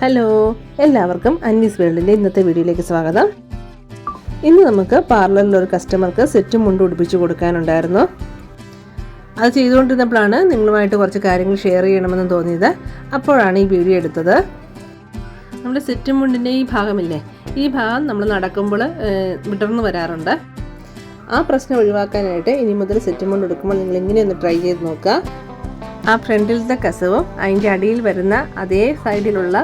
Hello എല്ലാവർക്കും അൻവീസ് വേൾഡിന്റെ ഇന്നത്തെ വീഡിയോയിലേക്ക് സ്വാഗതം. ഇന്ന് നമുക്ക് പാർലറിൽ ഒരു കസ്റ്റമർക്ക് സെറ്റും മുണ്ട് ഉടുപ്പിച്ച് കൊടുക്കാനുണ്ടായിരുന്നു. അത് ചെയ്തുകൊണ്ടിരുന്നപ്പോഴാണ് നിങ്ങളുമായിട്ട് കുറച്ച് കാര്യങ്ങൾ ഷെയർ ചെയ്യണമെന്ന് തോന്നിയത്. അപ്പോഴാണ് ഈ വീഡിയോ എടുത്തത്. നമ്മുടെ സെറ്റും മുണ്ടിന്റെ ഈ ഭാഗമില്ലേ? ഈ ഭാഗം നമ്മൾ നടക്കുമ്പോൾ വിടർന്നു വരാറുണ്ട്. ആ പ്രശ്നം ഒഴിവാക്കാനായിട്ട് ഇനി മുതൽ സെറ്റും മുണ്ട് എടുക്കുമ്പോൾ നിങ്ങൾ ഇങ്ങനെ ട്രൈ ചെയ്ത് നോക്കുക. ആ ഫ്രണ്ടിലത്തെ കസവും അതിന്റെ അടിയിൽ വരുന്ന അതേ സൈഡിലുള്ള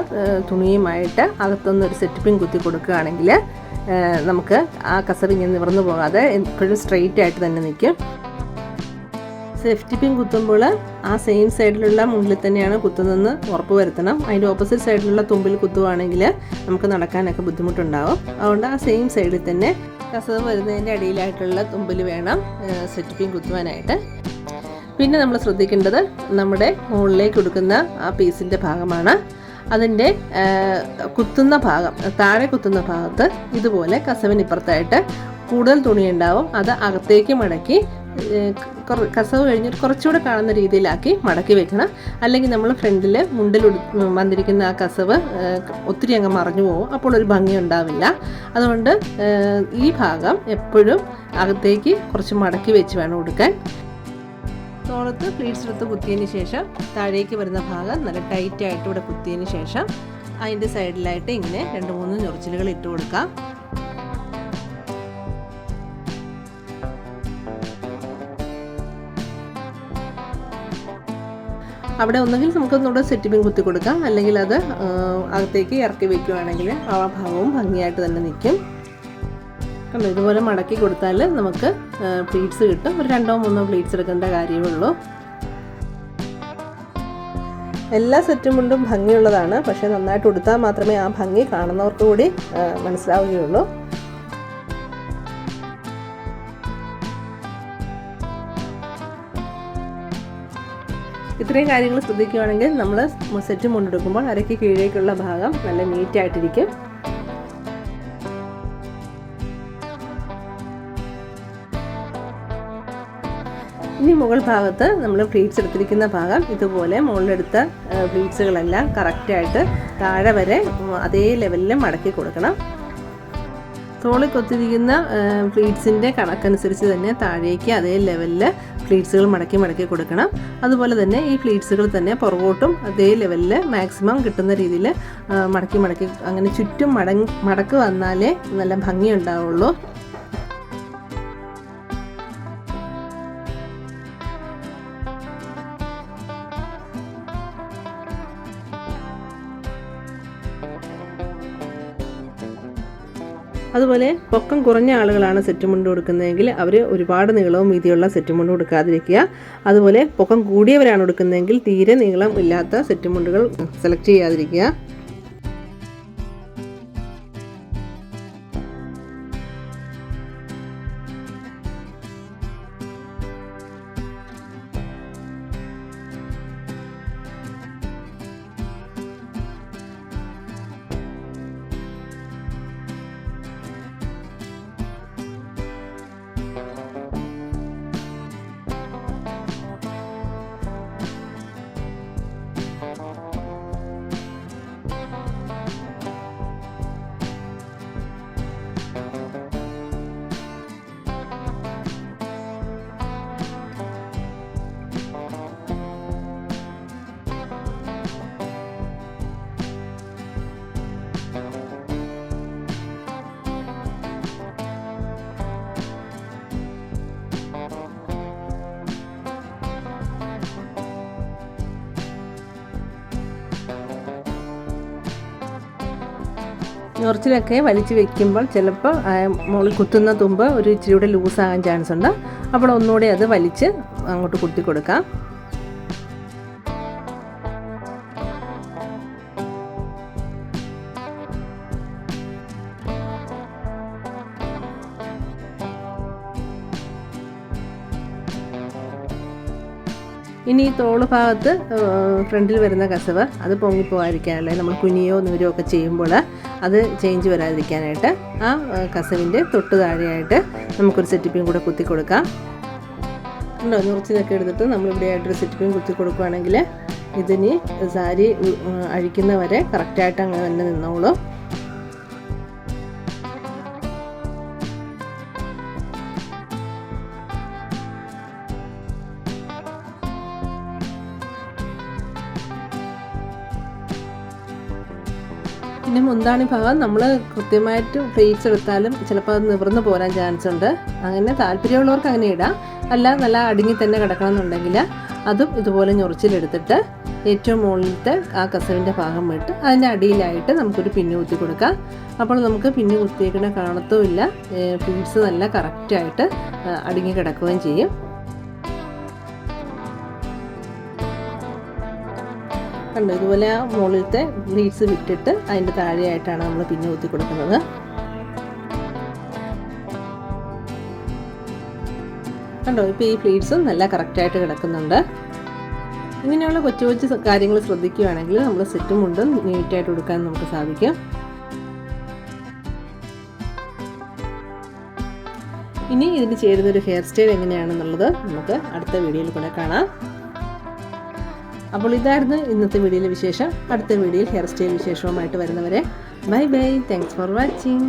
തുണിയുമായിട്ട് അകത്തുനിന്ന് ഒരു സെറ്റ് പിൻ കുത്തി കൊടുക്കുകയാണെങ്കിൽ നമുക്ക് ആ കസവ് ഇങ്ങനെ നിവർന്നു പോകാതെ എപ്പോഴും സ്ട്രെയിറ്റ് ആയിട്ട് തന്നെ നിൽക്കും. സേഫ്റ്റി പിൻ കുത്തുമ്പോൾ ആ സെയിം സൈഡിലുള്ള മുന്നിൽ തന്നെയാണ് കുത്തുന്നതെന്ന് ഉറപ്പ് വരുത്തണം. അതിന്റെ ഓപ്പോസിറ്റ് സൈഡിലുള്ള തുമ്പിൽ കുത്തുവാണെങ്കിൽ നമുക്ക് നടക്കാനൊക്കെ ബുദ്ധിമുട്ടുണ്ടാവും. അതുകൊണ്ട് ആ സെയിം സൈഡിൽ തന്നെ കസവ് വരുന്നതിന്റെ അടിയിലായിട്ടുള്ള തുമ്പിൽ വേണം സെറ്റ് പിൻ കുത്തുവാനായിട്ട്. പിന്നെ നമ്മൾ ശ്രദ്ധിക്കേണ്ടത് നമ്മുടെ മുകളിലേക്ക് കൊടുക്കുന്ന ആ പീസിന്റെ ഭാഗമാണ്. അതിന്റെ കുത്തുന്ന ഭാഗം താഴെ കുത്തുന്ന ഭാഗത്ത് ഇതുപോലെ കസവിനിപ്പുറത്തായിട്ട് കൂടുതൽ തുണി ഉണ്ടാവും അത് അകത്തേക്ക് മടക്കി കസവ് കഴിഞ്ഞിട്ട് കുറച്ചുകൂടെ കാണുന്ന രീതിയിലാക്കി മടക്കി വെക്കണം. അല്ലെങ്കിൽ നമ്മൾ ഫ്രണ്ടിൽ മുണ്ടിൽ വന്നിരിക്കുന്ന ആ കസവ് ഒത്തിരി അങ്ങ് മറഞ്ഞു പോകും. അപ്പോൾ ഒരു ഭംഗി ഉണ്ടാവില്ല. അതുകൊണ്ട് ഈ ഭാഗം എപ്പോഴും അകത്തേക്ക് കുറച്ച് മടക്കി വെച്ച് വേണം കൊടുക്കാൻ തോളത്ത് പ്ലീറ്റ്സ് എടുത്ത് കുത്തിയതിന് ശേഷം താഴേക്ക് വരുന്ന ഭാഗം നല്ല ടൈറ്റ് ആയിട്ട് ഇവിടെ കുത്തിയതിന് ശേഷം അതിന്റെ സൈഡിലായിട്ട് ഇങ്ങനെ രണ്ട് മൂന്ന് ഞൊറിച്ചിലുകൾ ഇട്ട് കൊടുക്കാം. അവിടെ ഒന്നുകിൽ നമുക്കൊന്നുകൂടെ സെറ്റിപ്പിൻ കുത്തി കൊടുക്കാം. അല്ലെങ്കിൽ അത് അകത്തേക്ക് ഇറക്കി വെക്കുകയാണെങ്കിൽ ആ ഭാഗവും ഭംഗിയായിട്ട് തന്നെ നിൽക്കും. കണ്ടോ ഇതുപോലെ മടക്കി കൊടുത്താൽ നമുക്ക് പ്ലീറ്റ്സ് കിട്ടും. ഒരു രണ്ടോ മൂന്നോ പ്ലീറ്റ്സ് എടുക്കേണ്ട കാര്യമുള്ളൂ. എല്ലാ സെറ്റും മുണ്ടും ഭംഗിയുള്ളതാണ്. പക്ഷേ നന്നായിട്ട് ഉടുത്താൽ മാത്രമേ ആ ഭംഗി കാണുന്നവർക്ക് കൂടി മനസ്സിലാവുകയുള്ളൂ. ഇത്രയും കാര്യങ്ങൾ ശ്രദ്ധിക്കുകയാണെങ്കിൽ നമ്മൾ സെറ്റ് മുണ്ടെടുക്കുമ്പോൾ അരയ്ക്ക് കീഴേക്കുള്ള ഭാഗം നല്ല നീറ്റായിട്ടിരിക്കും ഇനി മുകൾ ഭാഗത്ത് നമ്മൾ പ്ലീറ്റ്സ് എടുത്തിരിക്കുന്ന ഭാഗം ഇതുപോലെ മുകളിലെടുത്ത പ്ലീറ്റ്സുകളെല്ലാം കറക്റ്റായിട്ട് താഴെ വരെ അതേ ലെവലിൽ മടക്കി കൊടുക്കണം. തോളി കൊത്തിരിക്കുന്ന പ്ലീറ്റ്സിന്റെ കണക്കനുസരിച്ച് തന്നെ താഴേക്ക് അതേ ലെവലിൽ പ്ലീറ്റ്സുകൾ മടക്കി മടക്കി കൊടുക്കണം. അതുപോലെ തന്നെ ഈ പ്ലീറ്റ്സുകൾ തന്നെ പുറകോട്ടും അതേ ലെവലിൽ മാക്സിമം കിട്ടുന്ന രീതിയിൽ മടക്കി മടക്കി അങ്ങനെ ചുറ്റും മടങ്ങി മടക്ക് വന്നാലേ നല്ല ഭംഗി ഉണ്ടാവുള്ളൂ അതുപോലെ പൊക്കം കുറഞ്ഞ ആളുകളാണ് സെറ്റ് മുണ്ട് കൊടുക്കുന്നതെങ്കിൽ അവർ ഒരുപാട് നീളവും വീതിയുള്ള സെറ്റ് മുണ്ട് കൊടുക്കാതിരിക്കുക അതുപോലെ പൊക്കം കൂടിയവരാണ് കൊടുക്കുന്നതെങ്കിൽ തീരെ നീളം ഇല്ലാത്ത സെറ്റ് മുണ്ടുകൾ സെലക്ട് ചെയ്യാതിരിക്കുക. ഞൊറിച്ചിലൊക്കെ വലിച്ചു വെക്കുമ്പോൾ ചിലപ്പോൾ മുകളിൽ കുത്തുന്ന തുമ്പ് ഒരു ഇച്ചിരി കൂടെ ലൂസാകാൻ ചാൻസ് ഉണ്ട്. അപ്പോൾ ഒന്നുകൂടി അത് വലിച്ച് അങ്ങോട്ട് കുത്തി കൊടുക്കാം. ഇനി ഈ തോൾ ഭാഗത്ത് ഫ്രണ്ടിൽ വരുന്ന കസവ് അത് പൊങ്ങിപ്പോകാതിരിക്കാനല്ലേ നമ്മൾ കുനിയോ നൂരോ ഒക്കെ ചെയ്യുമ്പോൾ അത് ചേഞ്ച് വരാതിരിക്കാനായിട്ട് ആ കസവിന്റെ തൊട്ട് താഴെയായിട്ട് നമുക്കൊരു സെറ്റിപ്പിയും കൂടെ കുത്തി കൊടുക്കാം. ഉണ്ടോ നുറച്ചിതൊക്കെ എടുത്തിട്ട് നമ്മളിവിടെ ആയിട്ടൊരു സെറ്റിപ്പിയും കുത്തി കൊടുക്കുകയാണെങ്കിൽ ഇതിന് സാരി അഴിക്കുന്നവരെ കറക്റ്റായിട്ട് അങ്ങനെ തന്നെ നിന്നോളൂ. പിന്നെ മുന്താണി ഭാഗം. നമ്മൾ കൃത്യമായിട്ട് പ്ലേറ്റ്സ് എടുത്താലും ചിലപ്പോൾ അത് നിവർന്ന് പോരാൻ ചാൻസ് ഉണ്ട്. അങ്ങനെ താല്പര്യമുള്ളവർക്ക് അങ്ങനെ ഇടാം. അല്ല നല്ല അടുങ്ങി തന്നെ കിടക്കണം എന്നുണ്ടെങ്കിൽ അതും ഇതുപോലെ ഞൊറിച്ചിലെടുത്തിട്ട് ഏറ്റവും മുകളിലത്തെ ആ കസവിന്റെ ഭാഗം വിട്ട് അതിന്റെ അടിയിലായിട്ട് നമുക്കൊരു പിന്നു കുത്തി കൊടുക്കാം. അപ്പോൾ നമുക്ക് പിന്നു കുത്തിയേക്കണ കാണത്തുമില്ല. ഫീഡ്സ് നല്ല കറക്റ്റായിട്ട് അടുങ്ങി കിടക്കുകയും ചെയ്യും. കണ്ടോ ഇതുപോലെ മുകളിലത്തെ ബ്ലീഡ്സ് വിട്ടിട്ട് അതിന്റെ താഴെയായിട്ടാണ് നമ്മൾ പിന്നെ ഊത്തി കൊടുക്കുന്നത്. കണ്ടോ ഇപ്പോൾ ഈ പ്ലീറ്റ്സും നല്ല കറക്റ്റായിട്ട് കിടക്കുന്നുണ്ട്. ഇങ്ങനെയുള്ള കൊച്ചു കൊച്ചു കാര്യങ്ങൾ ശ്രദ്ധിക്കുകയാണെങ്കിൽ നമ്മൾ സെറ്റും മുണ്ടും നീറ്റായിട്ട് കൊടുക്കാൻ നമുക്ക് സാധിക്കും. ഇനി ഇതിന് ചേരുന്ന ഒരു ഹെയർ സ്റ്റൈൽ എങ്ങനെയാണെന്നുള്ളത് നമുക്ക് അടുത്ത വീഡിയോയിൽ കൂടെ കാണാം. അപ്പോൾ ഇതായിരുന്നു ഇന്നത്തെ വീഡിയോയിലെ വിശേഷം. അടുത്ത വീഡിയോയിൽ ഹെയർ സ്റ്റൈൽ വിശേഷവുമായിട്ട് വരുന്നവരെ. Bye bye. Thanks for watching